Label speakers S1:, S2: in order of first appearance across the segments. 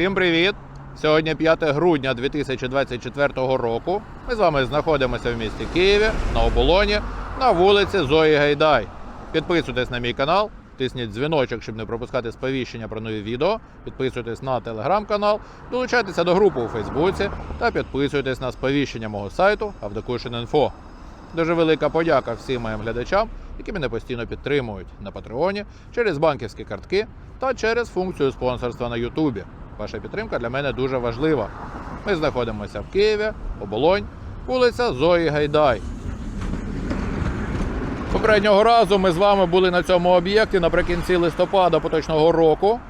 S1: Усім привіт! Сьогодні 5 грудня 2024 року. Ми з вами знаходимося в місті Києві на оболоні на вулиці Зої Гайдай. Підписуйтесь на мій канал, тисніть дзвіночок, щоб не пропускати сповіщення про нові відео. Підписуйтесь на телеграм-канал, долучайтеся до групи у Фейсбуці та підписуйтесь на сповіщення мого сайту Авдокушин.Інфо. Дуже велика подяка всім моїм глядачам, які мене постійно підтримують на Патреоні через банківські картки та через функцію спонсорства на Ютубі. Ваша підтримка для мене дуже важлива. Ми знаходимося в Києві, Оболонь, вулиця Зої Гайдай. Попереднього разу ми з вами були на цьому об'єкті наприкінці листопада поточного року,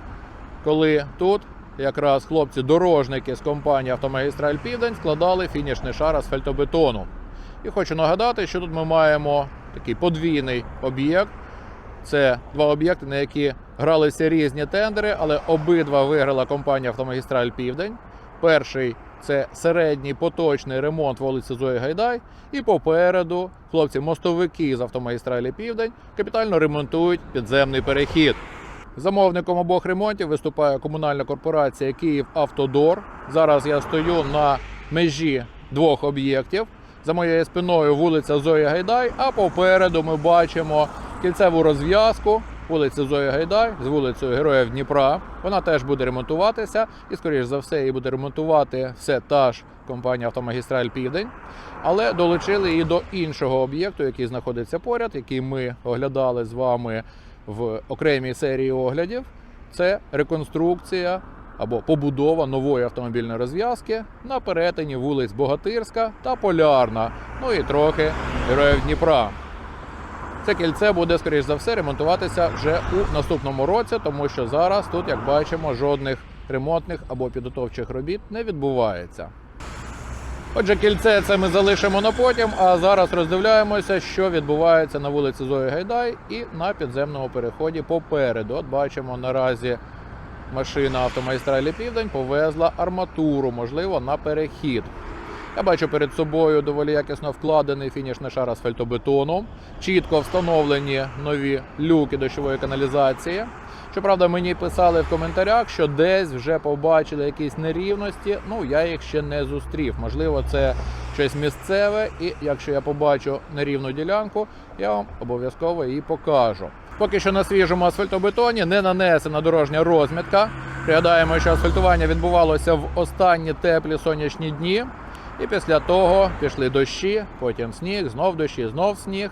S1: коли тут якраз хлопці-дорожники з компанії Автомагістраль Південь складали фінішний шар асфальтобетону. І хочу нагадати, що тут ми маємо такий подвійний об'єкт. Це два об'єкти, на які гралися різні тендери, але обидва виграла компанія Автомагістраль Південь. Перший це середній поточний ремонт вулиці Зої Гайдай. І попереду хлопці-мостовики з автомагістралі Південь капітально ремонтують підземний перехід. Замовником обох ремонтів виступає комунальна корпорація Київ Автодор. Зараз я стою на межі двох об'єктів. За моєю спиною вулиця Зої Гайдай, а попереду ми бачимо кільцеву розв'язку вулиці Зої Гайдай з вулицею Героїв Дніпра. Вона теж буде ремонтуватися, і, скоріш за все, її буде ремонтувати все та ж компанія Автомагістраль Південь. Але долучили її до іншого об'єкту, який знаходиться поряд, який ми оглядали з вами в окремій серії оглядів. Це реконструкція або побудова нової автомобільної розв'язки на перетині вулиць Богатирська та Полярна, ну і трохи Героїв Дніпра. Це кільце буде, скоріш за все, ремонтуватися вже у наступному році, тому що зараз тут, як бачимо, жодних ремонтних або підготовчих робіт не відбувається. Отже, кільце це ми залишимо на потім, а зараз роздивляємося, що відбувається на вулиці Зої Гайдай і на підземному переході попереду. От бачимо наразі машина автомайстралі Південь повезла арматуру, можливо, на перехід. Я бачу перед собою доволі якісно вкладений фінішний шар асфальтобетону, чітко встановлені нові люки дощової каналізації. Щоправда, мені писали в коментарях, що десь вже побачили якісь нерівності. Ну, я їх ще не зустрів. Можливо, це щось місцеве, і якщо я побачу нерівну ділянку, я вам обов'язково її покажу. Поки що на свіжому асфальтобетоні не нанесена дорожня розмітка. Пригадаємо, що асфальтування відбувалося в останні теплі сонячні дні. І після того пішли дощі, потім сніг, знов дощі, знов сніг.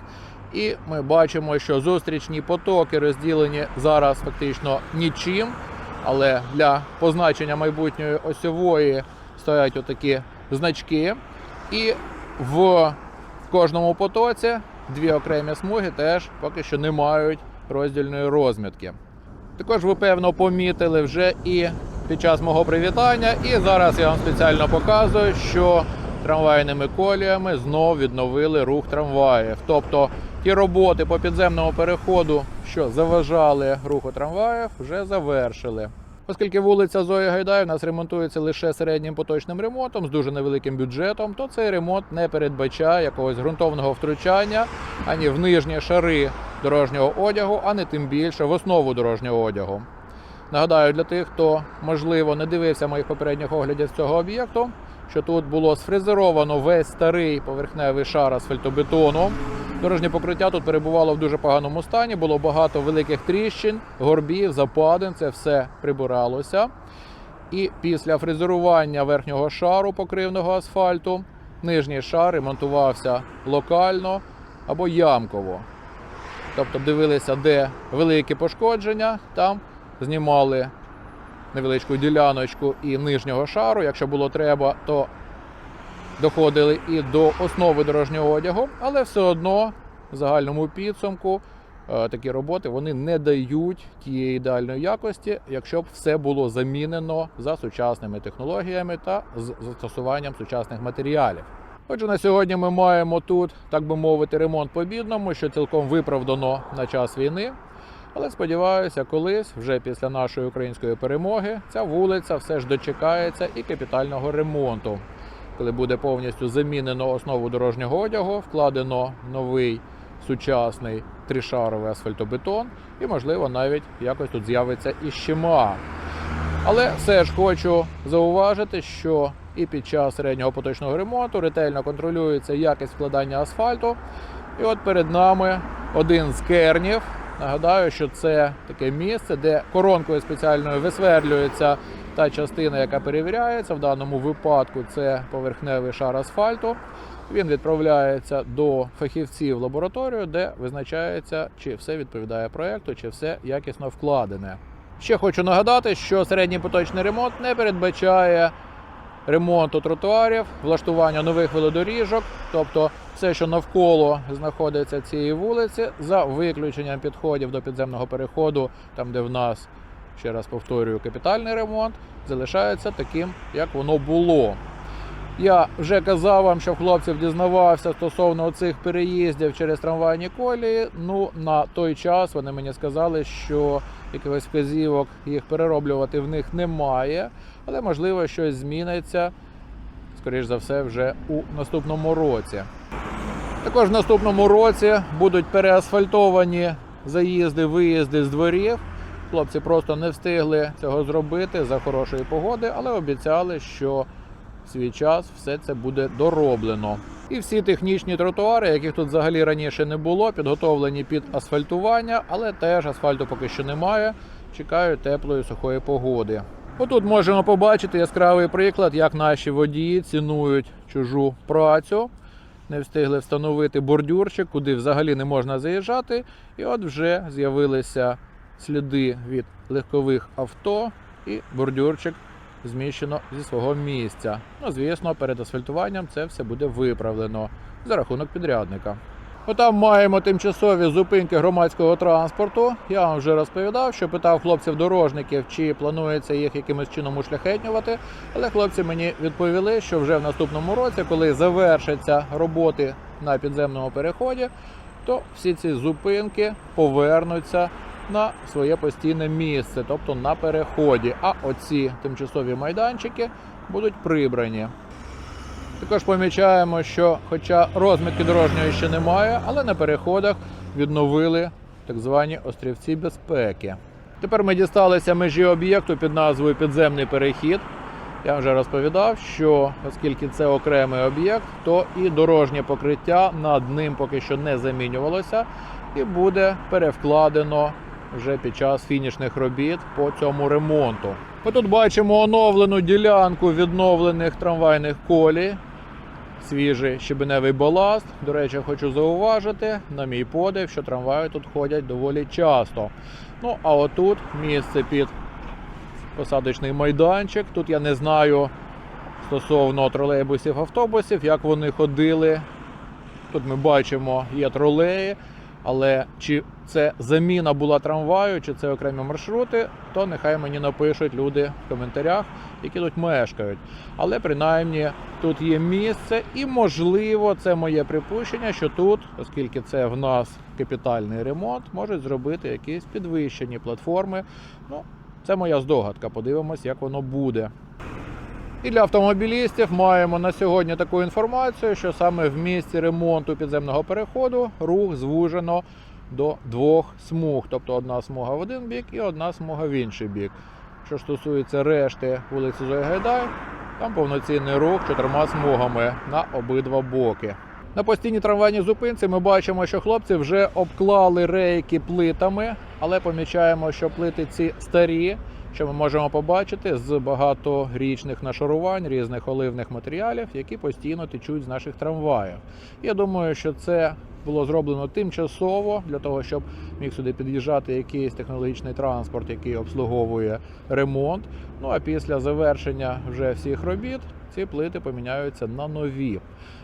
S1: І ми бачимо, що зустрічні потоки розділені зараз фактично нічим. Але для позначення майбутньої осьової стоять отакі значки. І в кожному потоці дві окремі смуги теж поки що не мають роздільної розмітки. Також ви певно помітили вже і під час мого привітання, і зараз я вам спеціально показую, що трамвайними коліями знов відновили рух трамваїв. Тобто ті роботи по підземному переходу, що заважали руху трамваїв, вже завершили. Оскільки вулиця Зої Гайдай у нас ремонтується лише середнім поточним ремонтом з дуже невеликим бюджетом, то цей ремонт не передбачає якогось ґрунтовного втручання ані в нижні шари дорожнього одягу, а не тим більше в основу дорожнього одягу. Нагадаю для тих, хто можливо не дивився моїх попередніх оглядів цього об'єкту, що тут було сфрезеровано весь старий поверхневий шар асфальтобетону. Дорожнє покриття тут перебувало в дуже поганому стані, було багато великих тріщин, горбів, западин. Це все прибиралося. І після фрезерування верхнього шару покривного асфальту нижній шар ремонтувався локально або ямково. Тобто дивилися, де великі пошкодження, там знімали невеличку діляночку і нижнього шару. Якщо було треба, то доходили і до основи дорожнього одягу, але все одно в загальному підсумку е, такі роботи вони не дають тієї ідеальної якості, якщо б все було замінено за сучасними технологіями та з застосуванням сучасних матеріалів. Отже, на сьогодні ми маємо тут, так би мовити, ремонт по бідному, що цілком виправдано на час війни. Але сподіваюся, колись, вже після нашої української перемоги, ця вулиця все ж дочекається і капітального ремонту, коли буде повністю замінено основу дорожнього одягу, вкладено новий сучасний тришаровий асфальтобетон, і, можливо, навіть якось тут з'явиться і щема. Але все ж хочу зауважити, що і під час середнього поточного ремонту ретельно контролюється якість вкладання асфальту. І от перед нами один з кернів. Нагадаю, що це таке місце, де коронкою спеціальною висверлюється та частина, яка перевіряється. В даному випадку це поверхневий шар асфальту. Він відправляється до фахівців в лабораторію, де визначається, чи все відповідає проекту, чи все якісно вкладене. Ще хочу нагадати, що середній поточний ремонт не передбачає ремонту тротуарів, влаштування нових велодоріжок, тобто все, що навколо знаходиться цієї вулиці, за виключенням підходів до підземного переходу, там де в нас, ще раз повторюю, капітальний ремонт, залишається таким, як воно було. Я вже казав вам, що хлопців дізнавався стосовно цих переїздів через трамвайні колії. Ну на той час вони мені сказали, що якихось вказівок їх перероблювати в них немає, але можливо щось зміниться, скоріш за все, вже у наступному році. Також в наступному році будуть переасфальтовані заїзди, виїзди з дворів. Хлопці просто не встигли цього зробити за хорошої погоди, але обіцяли, що в свій час все це буде дороблено. І всі технічні тротуари, яких тут взагалі раніше не було, підготовлені під асфальтування, але теж асфальту поки що немає. Чекають теплої сухої погоди. Отут можемо побачити яскравий приклад, як наші водії цінують чужу працю. Не встигли встановити бордюрчик, куди взагалі не можна заїжджати. І от вже з'явилися сліди від легкових авто, і бордюрчик зміщено зі свого місця. Ну, звісно, перед асфальтуванням це все буде виправлено за рахунок підрядника. Отам маємо тимчасові зупинки громадського транспорту. Я вам вже розповідав, що питав хлопців-дорожників, чи планується їх якимось чином ушляхетнювати. Але хлопці мені відповіли, що вже в наступному році, коли завершаться роботи на підземному переході, то всі ці зупинки повернуться на своє постійне місце, тобто на переході. А оці тимчасові майданчики будуть прибрані. Також помічаємо, що, хоча розмітки дорожньої ще немає, але на переходах відновили так звані острівці безпеки. Тепер ми дісталися межі об'єкту під назвою Підземний перехід. Я вже розповідав, що оскільки це окремий об'єкт, то і дорожнє покриття над ним поки що не замінювалося і буде перевкладено вже під час фінішних робіт по цьому ремонту. Ми тут бачимо оновлену ділянку відновлених трамвайних колій. Свіжий щебеневий баласт. До речі, хочу зауважити, на мій подив, що трамваї тут ходять доволі часто. Ну, а отут місце під посадочний майданчик. Тут я не знаю стосовно тролейбусів, автобусів, як вони ходили. Тут ми бачимо, є тролеї, але чи це заміна була трамваю, чи це окремі маршрути, то нехай мені напишуть люди в коментарях, які тут мешкають. Але принаймні тут є місце, і можливо, це моє припущення, що тут, оскільки це в нас капітальний ремонт, можуть зробити якісь підвищені платформи. Ну, це моя здогадка. Подивимось, як воно буде. І для автомобілістів маємо на сьогодні таку інформацію, що саме в місці ремонту підземного переходу рух звужено до двох смуг, тобто одна смуга в один бік і одна смуга в інший бік. Що стосується решти вулиці Зої Гайдай, там повноцінний рух чотирма смугами на обидва боки. На постійній трамвайній зупинці ми бачимо, що хлопці вже обклали рейки плитами, але помічаємо, що плити ці старі, що ми можемо побачити з багаторічних нашарувань різних оливних матеріалів, які постійно течуть з наших трамваїв. Я думаю, що це було зроблено тимчасово для того, щоб міг сюди під'їжджати якийсь технологічний транспорт, який обслуговує ремонт. Ну а після завершення вже всіх робіт ці плити поміняються на нові.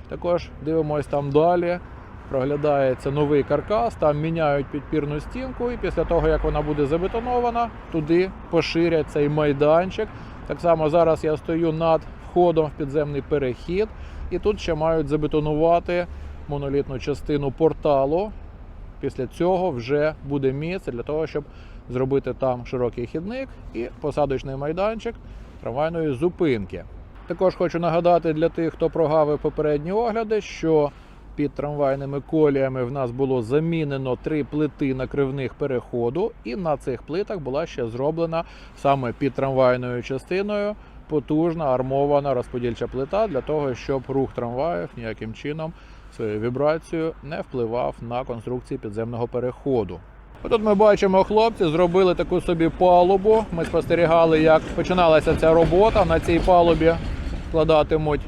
S1: Також дивимось там далі. Проглядається новий каркас, там міняють підпірну стінку, і після того, як вона буде забетонована, туди поширять цей майданчик. Так само зараз я стою над входом в підземний перехід, і тут ще мають забетонувати монолітну частину порталу. Після цього вже буде місце для того, щоб зробити там широкий хідник і посадочний майданчик трамвайної зупинки. Також хочу нагадати для тих, хто прогавив попередні огляди, що під трамвайними коліями в нас було замінено три плити накривних переходу, і на цих плитах була ще зроблена саме під трамвайною частиною потужна армована розподільча плита для того, щоб рух трамваїв ніяким чином своєю вібрацією не впливав на конструкції підземного переходу. Отут ми бачимо, хлопці зробили таку собі палубу. Ми спостерігали, як починалася ця робота. На цій палубі складатимуть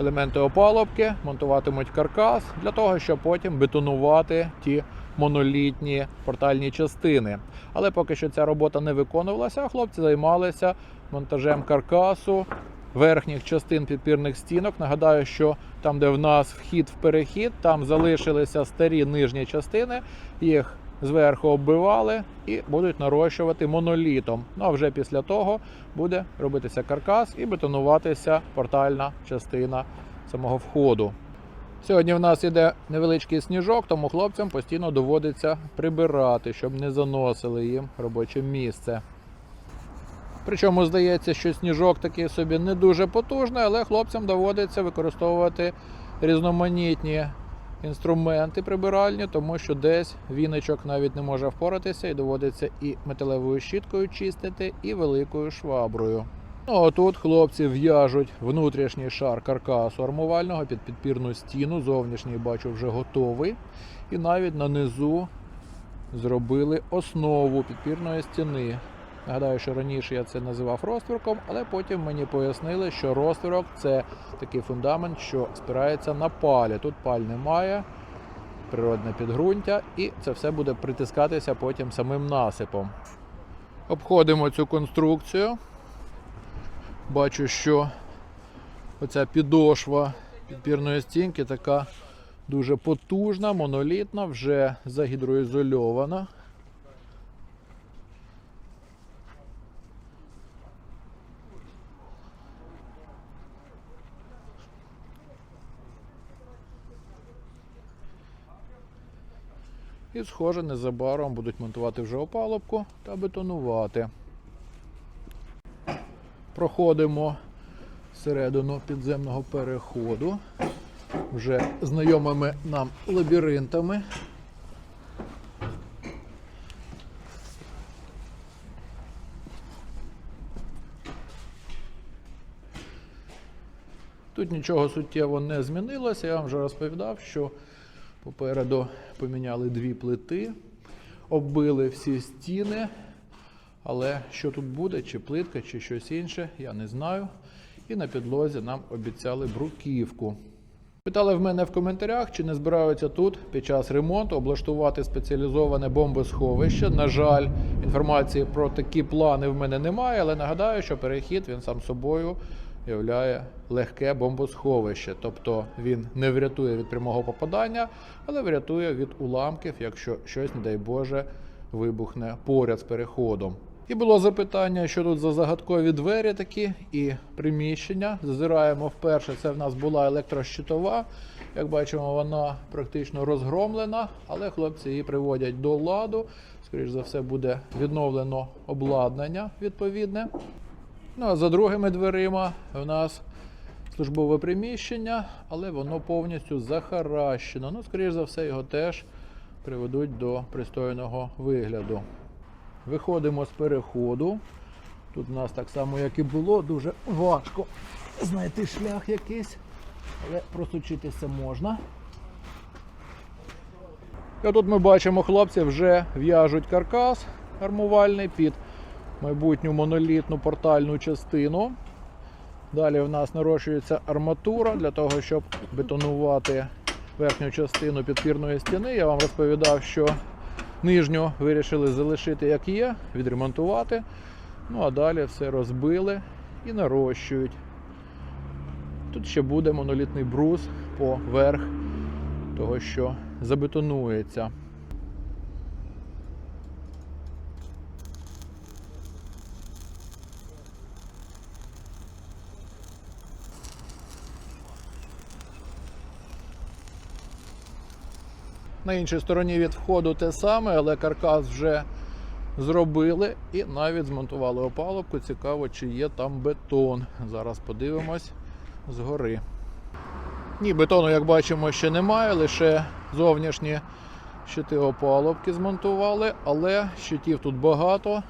S1: елементи опалубки, монтуватимуть каркас для того, щоб потім бетонувати ті монолітні портальні частини. Але поки що ця робота не виконувалася, хлопці займалися монтажем каркасу верхніх частин підпірних стінок. Нагадаю, що там, де в нас вхід в перехід, там залишилися старі нижні частини. Їх зверху оббивали і будуть нарощувати монолітом. Ну а вже після того буде робитися каркас і бетонуватися портальна частина самого входу. Сьогодні в нас іде невеличкий сніжок, тому хлопцям постійно доводиться прибирати, щоб не заносили їм робоче місце. Причому здається, що сніжок такий собі не дуже потужний, але хлопцям доводиться використовувати різноманітні інструменти прибиральні, тому що десь віничок навіть не може впоратися і доводиться і металевою щіткою чистити, і великою шваброю. Ну, а тут хлопці в'яжуть внутрішній шар каркасу армувального під підпірну стіну. Зовнішній бачу вже готовий. І навіть на низу зробили основу підпірної стіни. Нагадаю, що раніше я це називав розтворком, але потім мені пояснили, що розтворок це такий фундамент, що спирається на палі. Тут паль немає, природне підґрунтя, і це все буде притискатися потім самим насипом. Обходимо цю конструкцію. Бачу, що оця підошва підпірної стінки така дуже потужна, монолітна, вже загідроізольована. І, схоже, незабаром будуть монтувати вже опалубку та бетонувати. Проходимо всередину підземного переходу вже знайомими нам лабіринтами. Тут нічого суттєво не змінилося. Я вам вже розповідав, що попереду поміняли дві плити, оббили всі стіни. Але що тут буде, чи плитка, чи щось інше, я не знаю. І на підлозі нам обіцяли бруківку. Питали в мене в коментарях, чи не збираються тут під час ремонту облаштувати спеціалізоване бомбосховище. На жаль, інформації про такі плани в мене немає, але нагадаю, що перехід він сам собою являє легке бомбосховище. Тобто він не врятує від прямого попадання, але врятує від уламків, якщо щось, не дай Боже, вибухне поряд з переходом. І було запитання, що тут за загадкові двері такі і приміщення. Зазираємо вперше. Це в нас була електрощитова. Як бачимо, вона практично розгромлена, але хлопці її приводять до ладу. Скоріше за все, буде відновлено обладнання відповідне. Ну а за другими дверима у нас службове приміщення, але воно повністю захаращено. Ну, скоріш за все, його теж приведуть до пристойного вигляду. Виходимо з переходу. Тут у нас так само, як і було, дуже важко знайти шлях якийсь, але просучитися можна. І тут ми бачимо, хлопці вже в'яжуть каркас армувальний під майбутню монолітну портальну частину. Далі в нас нарощується арматура для того, щоб бетонувати верхню частину підпірної стіни. Я вам розповідав, що нижню вирішили залишити як є, відремонтувати. Ну а далі все розбили і нарощують. Тут ще буде монолітний брус поверх того, що забетонується. На іншій стороні від входу те саме, але каркас вже зробили і навіть змонтували опалубку. Цікаво, чи є там бетон. Зараз подивимось згори. Ні, бетону, як бачимо, ще немає, лише зовнішні щити опалубки змонтували, але щитів тут багато.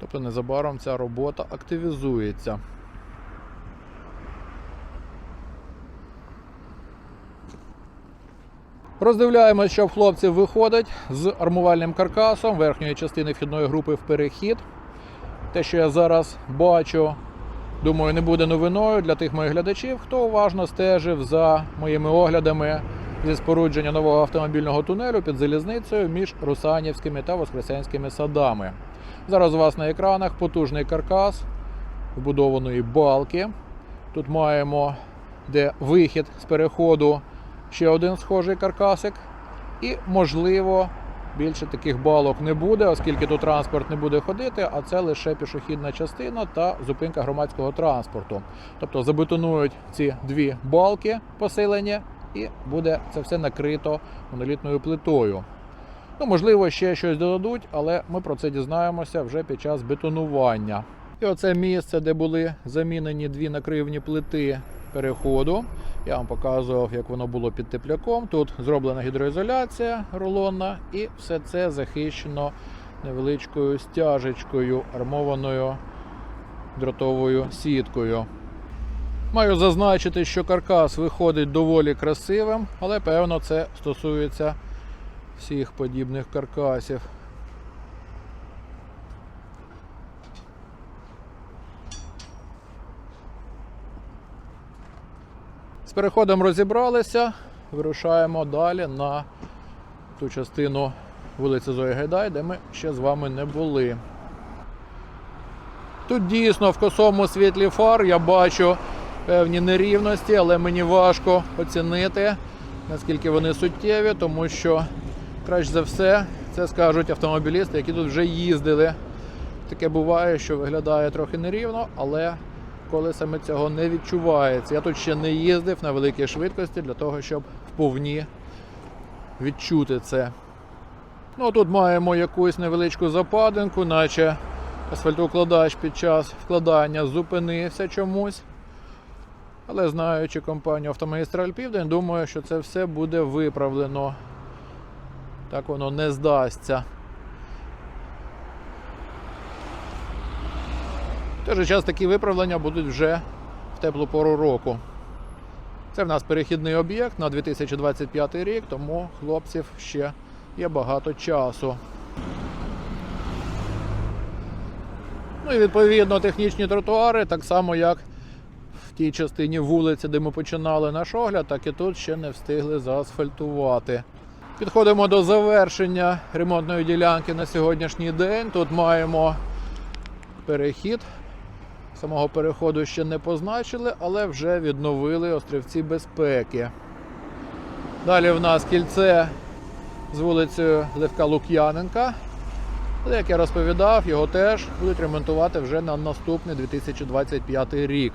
S1: Тобто незабаром ця робота активізується. Роздивляємось, що в хлопців виходить з армувальним каркасом верхньої частини вхідної групи в перехід. Те, що я зараз бачу, думаю, не буде новиною для тих моїх глядачів, хто уважно стежив за моїми оглядами зі спорудження нового автомобільного тунелю під залізницею між Русанівськими та Воскресенськими садами. Зараз у вас на екранах потужний каркас вбудованої балки. Тут маємо де вихід з переходу ще один схожий каркасик. І, можливо, більше таких балок не буде, оскільки тут транспорт не буде ходити, а це лише пішохідна частина та зупинка громадського транспорту. Тобто забетонують ці дві балки посилені, і буде це все накрито монолітною плитою. Ну, можливо, ще щось додадуть, але ми про це дізнаємося вже під час бетонування. І оце місце, де були замінені дві накривні плити переходу. Я вам показував, як воно було під тепляком. Тут зроблена гідроізоляція рулонна, і все це захищено невеличкою стяжечкою, армованою дротовою сіткою. Маю зазначити, що каркас виходить доволі красивим, але певно це стосується всіх подібних каркасів. З переходом розібралися, вирушаємо далі на ту частину вулиці Зої Гайдай, де ми ще з вами не були. Тут дійсно в косому світлі фар я бачу певні нерівності, але мені важко оцінити, наскільки вони суттєві, тому що краще за все це скажуть автомобілісти, які тут вже їздили. Таке буває, що виглядає трохи нерівно, але колесами цього не відчувається. Я тут ще не їздив на великій швидкості для того, щоб вповні відчути це. Ну, тут маємо якусь невеличку западинку, наче асфальтоукладач під час вкладання зупинився чомусь. Але знаючи компанію Автомагістраль Південь, думаю, що це все буде виправлено. Так воно не здасться. Той же час такі виправлення будуть вже в теплу пору року. Це в нас перехідний об'єкт на 2025 рік, тому хлопців ще є багато часу. Ну і відповідно технічні тротуари, так само як в тій частині вулиці, де ми починали наш огляд, так і тут ще не встигли заасфальтувати. Підходимо до завершення ремонтної ділянки на сьогоднішній день. Тут маємо перехід. Самого переходу ще не позначили, але вже відновили острівці безпеки. Далі в нас кільце з вулицею Левка Лук'яненка. Як я розповідав, його теж будуть ремонтувати вже на наступний 2025 рік.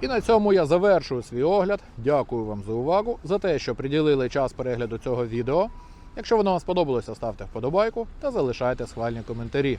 S1: І на цьому я завершую свій огляд. Дякую вам за увагу, за те, що приділили час перегляду цього відео. Якщо воно вам сподобалося, ставте вподобайку та залишайте схвальні коментарі.